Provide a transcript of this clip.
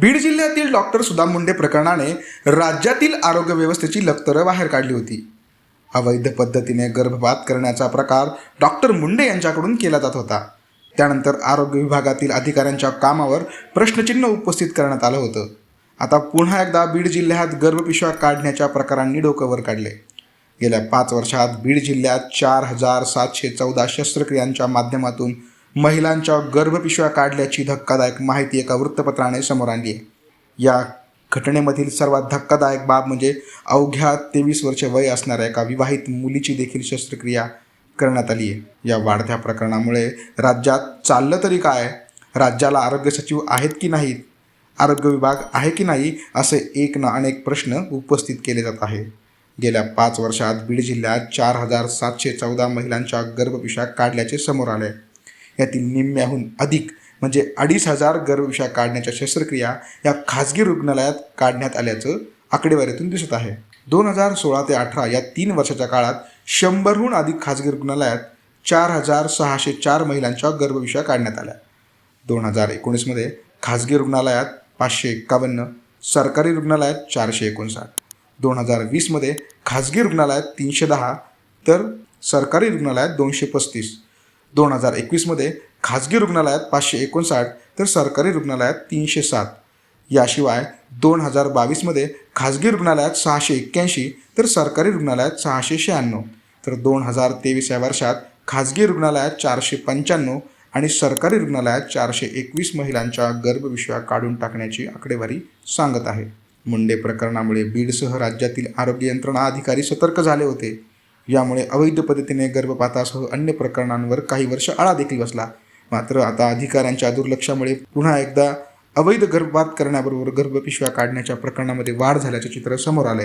बीड जिल्ह्यातील डॉक्टर सुदाम मुंडे प्रकरणाने राज्यातील आरोग्य व्यवस्थेची लक्तरं बाहेर काढली होती. अवैध पद्धतीने गर्भपात करण्याचा प्रकार डॉक्टर मुंडे यांच्याकडून केला जात होता. त्यानंतर आरोग्य विभागातील अधिकाऱ्यांच्या कामावर प्रश्नचिन्ह उपस्थित करण्यात आलं होतं. आता पुन्हा एकदा बीड जिल्ह्यात गर्भपिशव्या काढण्याच्या प्रकारांनी डोकं वर काढले. गेल्या पाच वर्षात बीड जिल्ह्यात चार हजार सातशे चौदा शस्त्रक्रियांच्या माध्यमातून महिलांच्या गर्भपिशव्या काढल्याची धक्कादायक माहिती एका वृत्तपत्राने समोर आणली आहे. या घटनेमधील सर्वात धक्कादायक बाब म्हणजे अवघ्या तेवीस वर्षे वय असणाऱ्या एका विवाहित मुलीची देखील शस्त्रक्रिया करण्यात आली आहे. या वाढत्या प्रकरणामुळे राज्यात चाललं तरी काय? राज्याला आरोग्य सचिव आहेत की नाहीत? आरोग्य विभाग आहे की नाही? असे एक ना अनेक प्रश्न उपस्थित केले जात आहे. गेल्या पाच वर्षात बीड जिल्ह्यात चार हजार सातशे चौदा महिलांच्या गर्भपिशा काढल्याचे समोर आले यातील निम्म्याहून अधिक म्हणजे अडीच हजार गर्भपिशव्या काढण्याच्या शस्त्रक्रिया या खाजगी रुग्णालयात काढण्यात आल्याचं आकडेवारीतून दिसत आहे. दोन हजार सोळा ते अठरा या तीन वर्षाच्या काळात शंभरहून अधिक खाजगी रुग्णालयात चार हजार सहाशे चार महिलांच्या गर्भविषया काढण्यात आल्या. दोन हजार एकोणीसमध्ये खाजगी रुग्णालयात पाचशे एक्कावन्न सरकारी रुग्णालयात चारशे एकोणसाठ. दोन हजार वीसमध्ये खाजगी रुग्णालयात तीनशे दहा तर सरकारी रुग्णालयात दोनशे पस्तीस. दोन हजार एकवीसमध्ये खाजगी रुग्णालयात पाचशे एकोणसाठ तर सरकारी रुग्णालयात तीनशे सात. याशिवाय दोन हजार बावीसमध्ये खाजगी रुग्णालयात सहाशे एक्क्याऐंशी तर सरकारी रुग्णालयात सहाशे शहाण्णव. तर दोन हजार तेवीस या वर्षात खाजगी रुग्णालयात चारशे पंच्याण्णव आणि सरकारी रुग्णालयात चारशे एकवीस महिलांच्या गर्भविषया काढून टाकण्याची आकडेवारी सांगत आहे. मुंडे प्रकरणामुळे बीडसह राज्यातील आरोग्य यंत्रणा अधिकारी सतर्क झाले होते. यामुळे अवैध पद्धतीने गर्भपातासह अन्य प्रकरणांवर काही वर्ष आळा देखील बसला. मात्र आता अधिकाऱ्यांच्या दुर्लक्षामुळे पुन्हा एकदा अवैध गर्भपात करण्याबरोबर गर्भपिशव्या काढण्याच्या प्रकरणामध्ये वाढ झाल्याचे चित्र समोर आले